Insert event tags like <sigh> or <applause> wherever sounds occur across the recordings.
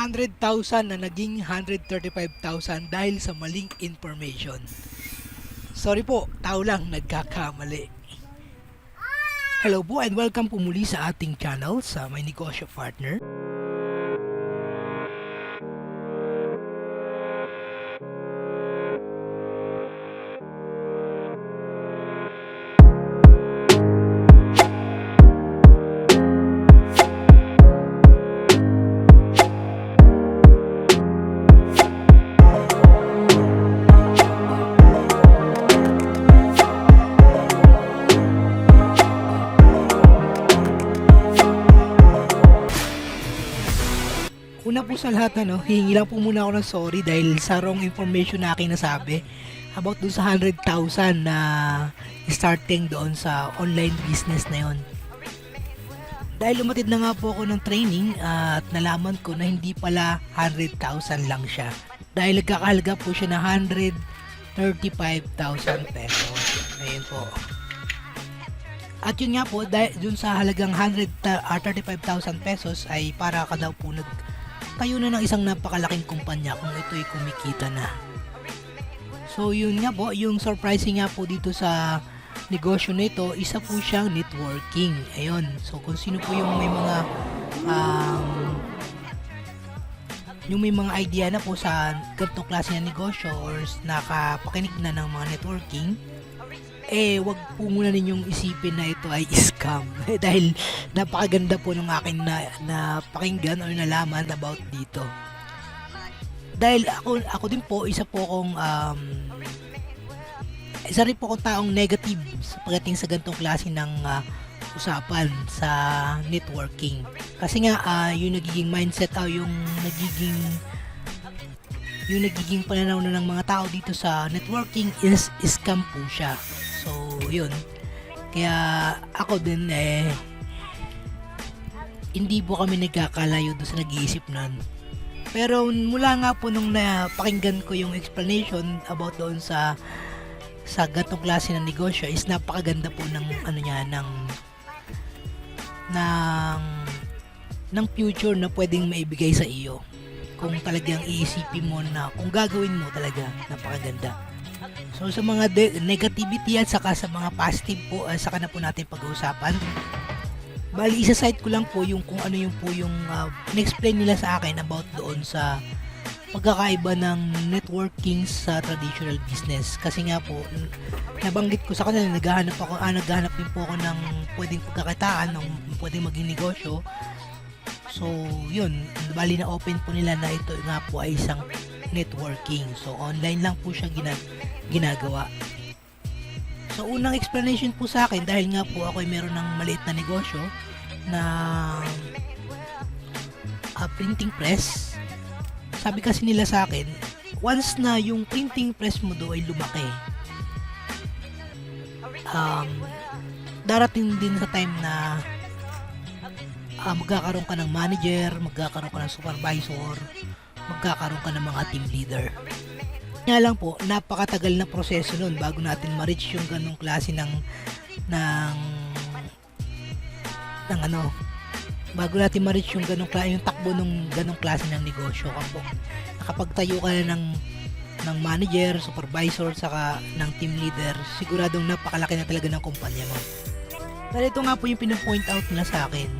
100,000 na naging 135,000 dahil sa maling information. Sorry po, tao lang nagkakamali. Hello po and welcome po muli sa ating channel sa My Negosyo Partner. Una po sa lahat, ano, hihingi lang po muna ako ng sorry dahil sa wrong information na aking nasabi about dun sa 100,000 na starting doon sa online business na yon. Dahil umatid na nga po ako ng training at nalaman ko na hindi pala 100,000 lang siya. Dahil nagkakahalaga po siya na 135,000 pesos. Ayun po. At yun nga po, dahil dun sa halagang 135,000 pesos ay para ka daw po nag tayo na ng isang napakalaking kumpanya kung ito'y kumikita na. So yun nga po, yung surprising nga po dito sa negosyo nito, isa po siyang networking. Ayun. So kung sino po yung may mga um, yung may mga idea na po sa ganitong klase ng negosyo or nakapakinig na ng mga networking, eh wag po muna ninyong isipin na ito ay scam. <laughs> Dahil napakaganda po ng akin na, na pakinggan or nalaman about dito. Dahil ako ako din po isa po akong um, isa rin po akong taong negative sa pagdating sa ganitong klase ng ah, usapan sa networking. Kasi nga ah, yung nagiging mindset o yung nagiging yung nagiging pananaw na ng mga tao dito sa networking is scam po siya yun. Kaya ako din eh hindi po kami nagkakalayo doon sa nag-iisip nun. Pero mula nga po nung napakinggan ko yung explanation about doon sa sa gatong klase ng negosyo is napakaganda po ng ano niya ng ng ng future na pwedeng maibigay sa iyo kung talagang iisipin mo na kung gagawin mo talaga napakaganda. So sa mga de- negativity at saka sa mga positive po, uh, saka na po natin pag-uusapan. Bali, isa-site ko lang po yung kung ano yung po yung uh, in-explain nila sa akin about doon sa pagkakaiba ng networking sa traditional business. Kasi nga po, nabanggit ko sa kanila, naghahanap ako, ah, naghahanap din po ako ng pwedeng pagkakitaan, ng pwedeng maging negosyo. So, yun, bali na open po nila na ito nga po ay isang networking. So, online lang po siya gina- ginagawa. So, unang explanation po sa akin, dahil nga po ako ay meron ng maliit na negosyo na ah, printing press. Sabi kasi nila sa akin, once na yung printing press mo do ay lumaki, um, darating din sa time na ah, magkakaroon ka ng manager, magkakaroon ka ng supervisor, magkakaroon ka ng mga team leader. Nga lang po, napakatagal na proseso nun bago natin ma-reach yung ganong klase ng ng ng ano bago natin ma-reach yung ganong klase yung takbo ng ganong klase ng negosyo kapag nakapagtayo ka na ng ng manager, supervisor, saka ng team leader, siguradong napakalaki na talaga ng kumpanya mo. Pero ito nga po yung pinapoint out nila sa akin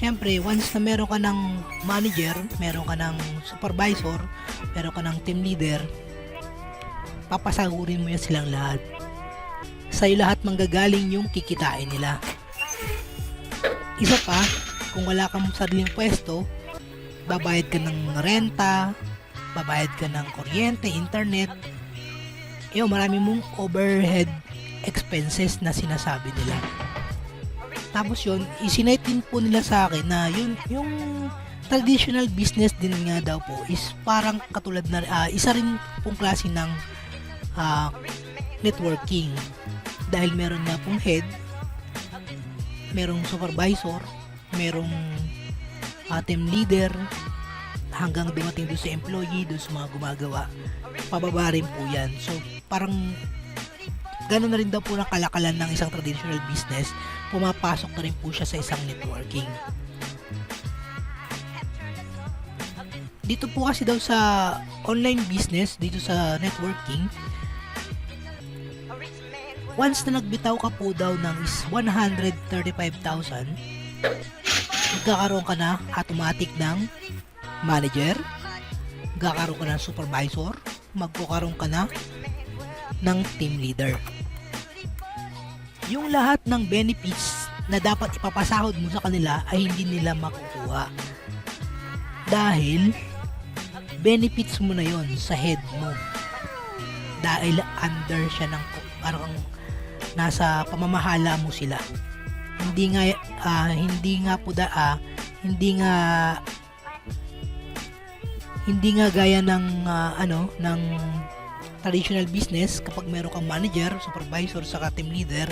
syempre, once na meron ka ng manager, meron ka ng supervisor, meron ka ng team leader, papasagurin mo yan silang lahat. Sa'yo lahat manggagaling yung kikitain nila. Isa pa, kung wala kang sariling pwesto, babayad ka ng renta, babayad ka ng kuryente, internet, yun, marami mong overhead expenses na sinasabi nila. Tapos yun, isinite din po nila sa akin na yun, yung traditional business din nga daw po is parang katulad na, ah, isa rin pong klase ng ah, networking. Dahil meron nga pong head, merong supervisor, merong ah, team leader, hanggang dumating doon sa employee, doon sa mga gumagawa. Pababa rin po yan. So, parang gano'n na rin daw po ng kalakalan ng isang traditional business, pumapasok na rin po siya sa isang networking. dito po kasi daw sa online business, dito sa networking, once na nagbitaw ka po daw ng is 135,000, magkakaroon ka na automatic ng manager, magkakaroon ka ng supervisor, magkakaroon ka na ng team leader. Yung lahat ng benefits na dapat ipapasahod mo sa kanila ay hindi nila makukuha. Dahil benefits mo na yon sa head mo. Dahil under siya ng parang nasa pamamahala mo sila. Hindi nga ah, hindi nga po da ah, hindi nga hindi nga gaya ng ah, ano ng traditional business kapag meron kang manager, supervisor, saka team leader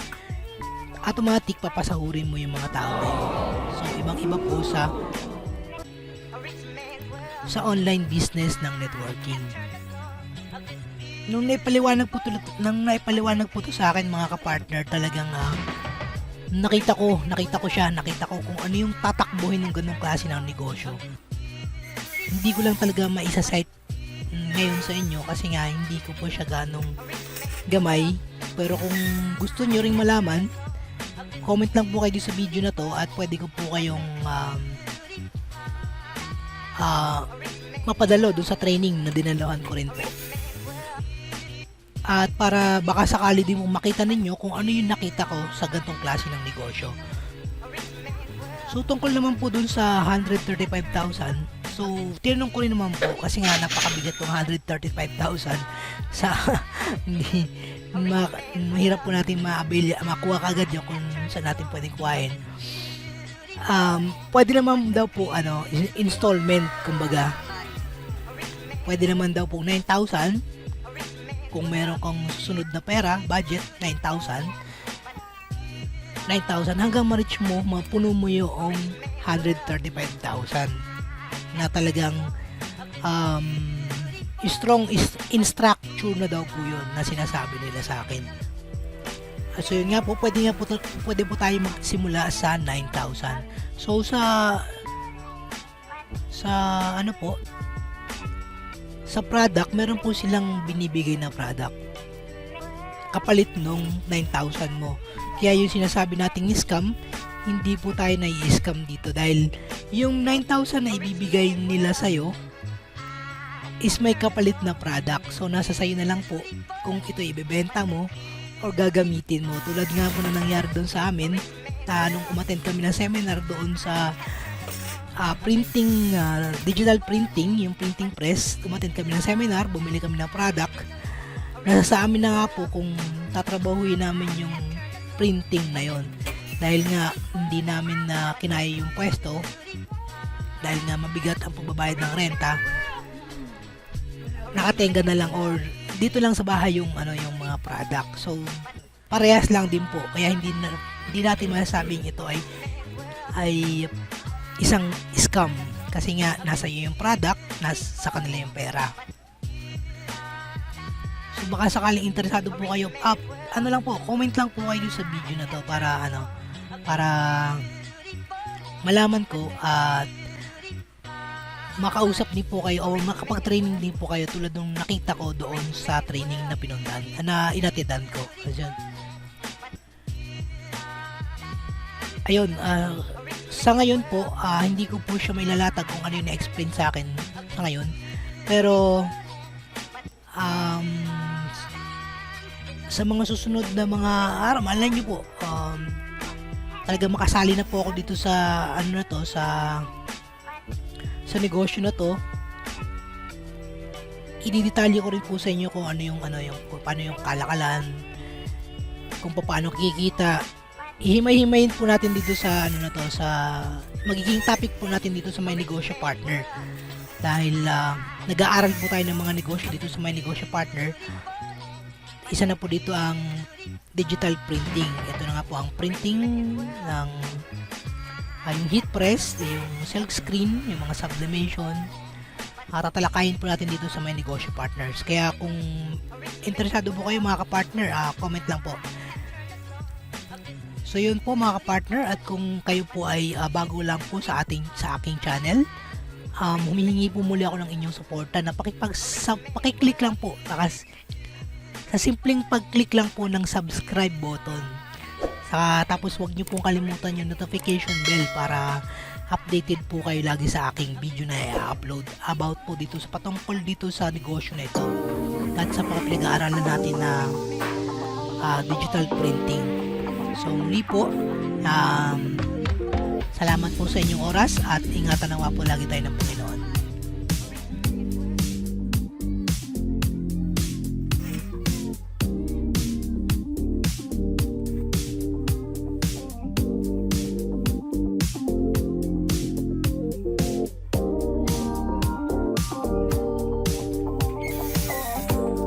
automatic papasahurin mo yung mga tao. So, ibang-iba po sa sa online business ng networking. Nung naipaliwanag po to, nung naipaliwanag po to sa akin mga kapartner, talagang ah, nakita ko, nakita ko siya, nakita ko kung ano yung tatakbuhin ng ganung klase ng negosyo. Hindi ko lang talaga maisa-cite mm, ngayon sa inyo kasi nga hindi ko po siya ganong gamay. Pero kung gusto nyo ring malaman, comment lang po kayo sa video na to at pwede ko po kayong um, ah, mapadalo dun sa training na dinalohan ko rin po. At para baka sakali din mong makita ninyo kung ano yung nakita ko sa gantong klase ng negosyo. So tungkol naman po dun sa 135,000, so tinanong ko rin naman po kasi nga napakabigat tong 135,000 sa hindi <laughs> ma, mahirap po natin ma-avail, makuha kagad yun kung saan natin pwedeng kuhain. Um, pwede naman daw po ano, in- installment kumbaga. Pwede naman daw po 9,000 kung meron kang susunod na pera, budget 9,000. 9,000 hanggang ma-reach mo, mapuno mo yung 135,000 na talagang um, strong is in structure na daw po yun na sinasabi nila sa akin. Ah, So yun nga po, pwede nga po, pwede po tayo magsimula sa 9,000. So sa sa ano po sa product, meron po silang binibigay na product kapalit nung 9,000 mo. Kaya yung sinasabi nating scam, hindi po tayo na scam dito dahil yung 9,000 na ibibigay nila sa'yo is may kapalit na product. So, nasa sayo na lang po kung ito ibebenta mo or gagamitin mo. Tulad nga po na nangyari doon sa amin, na nung umattend kami ng seminar doon sa ah, printing, ah, digital printing, yung printing press, umattend kami ng seminar, bumili kami ng product. Nasa sa amin na nga po kung tatrabahuin namin yung printing na yon dahil nga hindi namin na kinaya yung pwesto. Dahil nga mabigat ang pagbabayad ng renta. Nakatenga na lang or dito lang sa bahay yung ano yung mga product. So parehas lang din po. Kaya hindi na, hindi natin masasabing ito ay ay isang scam. Kasi nga nasa iyo yung product nasa sa kanila yung pera. So baka sakaling interesado po kayo up ano lang po comment lang po kayo sa video na to para ano para malaman ko at makausap din po kayo o makapag-training din po kayo tulad nung nakita ko doon sa training na pinuntahan na inatidan ko. Ayun. Ayun, ah, sa ngayon po, ah, hindi ko po siya may lalatag kung ano yung na-explain sa akin sa ngayon. Pero, um, sa mga susunod na mga araw, malay niyo po, um, talaga makasali na po ako dito sa, ano na to, sa sa negosyo na to. Ididetalye ko rin po sa inyo kung ano yung ano yung kung paano yung kalakalan kung paano kikita. Ihimay-himayin po natin dito sa ano na to sa magiging topic po natin dito sa my negosyo partner. Dahil ah, nag-aaral po tayo ng mga negosyo dito sa my negosyo partner. Isa na po dito ang digital printing. Ito po ang printing ng ah, yung heat press, yung silk screen, yung mga sublimation, uh, tatalakayin po natin dito sa may negosyo partners. Kaya kung interesado po kayo mga kapartner, ah, comment lang po. So yun po mga kapartner at kung kayo po ay ah, bago lang po sa ating sa aking channel, um, humihingi po muli ako ng inyong suporta na pakipag, sa, pakiclick lang po. Takas, sa simpleng pag-click lang po ng subscribe button. Saka, tapos wag niyo pong kalimutan yung notification bell para updated po kayo lagi sa aking video na i-upload about po dito sa patungkol dito sa negosyo na ito at sa mga pinag-aaralan natin na ah, digital printing. So muli po, um, salamat po sa inyong oras at ingatan nawa po lagi tayo ng Panginoon.